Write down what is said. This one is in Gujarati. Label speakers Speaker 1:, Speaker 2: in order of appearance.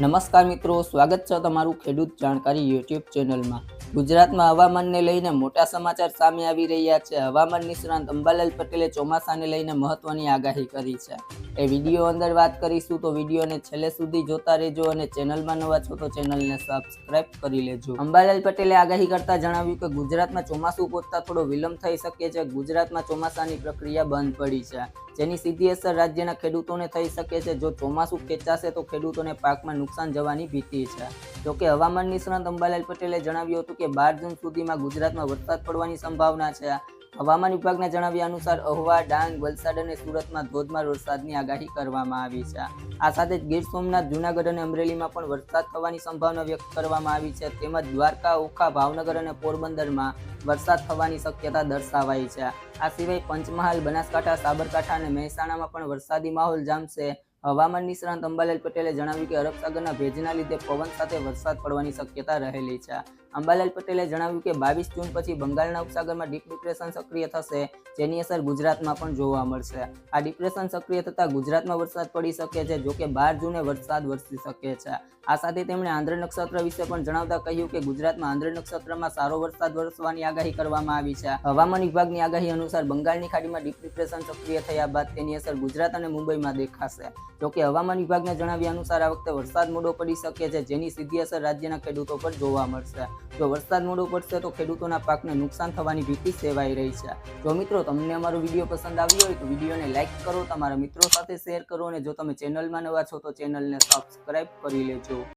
Speaker 1: નમસ્કાર મિત્રો, સ્વાગત છે તમારું ખેડૂત જાણકારી યુટ્યુબ ચેનલમાં. ગુજરાતમાં હવામાનને લઈને મોટા સમાચાર સામે આવી રહ્યા છે. હવામાન નિષ્ણાંત અંબાલાલ પટેલે ચોમાસાને લઈને મહત્વની આગાહી કરી છે. એ વીડિયો અંદર વાત કરીશું તો વિડીયોને છેલ્લે સુધી જોતા રહેજો અને ચેનલમાં નવા છો તો ચેનલને સબસ્ક્રાઇબ કરી લેજો. અંબાલાલ પટેલે આગાહી કરતા જણાવ્યું કે ગુજરાતમાં ચોમાસું પહોંચતા થોડો વિલંબ થઈ શકે છે. ગુજરાતમાં ચોમાસાની પ્રક્રિયા બંધ પડી છે. જેની સીધી અસર રાજ્યના ખેડૂતોને થઈ શકે છે. જો ચોમાસું ખેંચાશે તો ખેડૂતોને પાકમાં નુકસાન જવાની ભીતિ છે. જોકે હવામાન નિષ્ણાંત અંબાલાલ પટેલે જણાવ્યું હતું કે બાર જૂન સુધીમાં ગુજરાતમાં વરસાદ પડવાની સંભાવના છે. હવામાન વિભાગના જણાવ્યા અનુસાર અહવા, ડાંગ, વલસાડ અને સુરતમાં ધોધમાર વરસાદની આગાહી કરવામાં આવી છે. આ સાથે જ ગીર સોમનાથ, જૂનાગઢ અને અમરેલીમાં પણ વરસાદ થવાની સંભાવના વ્યક્ત કરવામાં આવી છે. તેમજ દ્વારકા, ઓખા, ભાવનગર અને પોરબંદરમાં વરસાદ થવાની શક્યતા દર્શાવાઈ છે. આ સિવાય પંચમહાલ, બનાસકાંઠા, સાબરકાંઠા અને મહેસાણામાં પણ વરસાદી માહોલ જામશે. હવામાન નિષ્ણાંત અંબાલાલ પટેલે જણાવ્યું કે અરબસાગરના ભેજના લીધે પવન સાથે વરસાદ પડવાની શક્યતા રહેલી છે. અંબાલાલ પટેલે જણાવ્યું કે બાવીસ જૂન પછી બંગાળના ઉપસાગરમાં ડીપ ડિપ્રેશન સક્રિય થશે, જેની અસર ગુજરાતમાં પણ જોવા મળશે. આ ડિપ્રેશન સક્રિય થતાં ગુજરાતમાં વરસાદ પડી શકે છે, જોકે બાર જૂને વરસાદ વરસી શકે છે. આ સાથે તેમણે આંધ્ર નક્ષત્ર વિશે પણ જણાવતા કહ્યું કે ગુજરાતમાં આંધ્ર નક્ષત્રમાં સારો વરસાદ વરસવાની આગાહી કરવામાં આવી છે. હવામાન વિભાગની આગાહી અનુસાર બંગાળની ખાડીમાં ડીપ ડિપ્રેશન સક્રિય થયા બાદ તેની અસર ગુજરાત અને મુંબઈમાં દેખાશે. જોકે હવામાન વિભાગના જણાવ્યા અનુસાર આ વખતે વરસાદ મોડો પડી શકે છે, જેની સીધી અસર રાજ્યના ખેડૂતો પર જોવા મળશે. જો વરસાદ મોડો પડશે તો ખેડૂતોના પાકને નુકસાન થવાની ભીતિ સેવાઈ રહી છે. જો મિત્રો તમને અમારો વીડિયો પસંદ આવ્યો હોય તો વિડીયોને લાઇક કરો, તમારા મિત્રો સાથે શેર કરો અને જો તમે ચેનલમાં નવા છો તો ચેનલને સબસ્ક્રાઈબ કરી લેજો.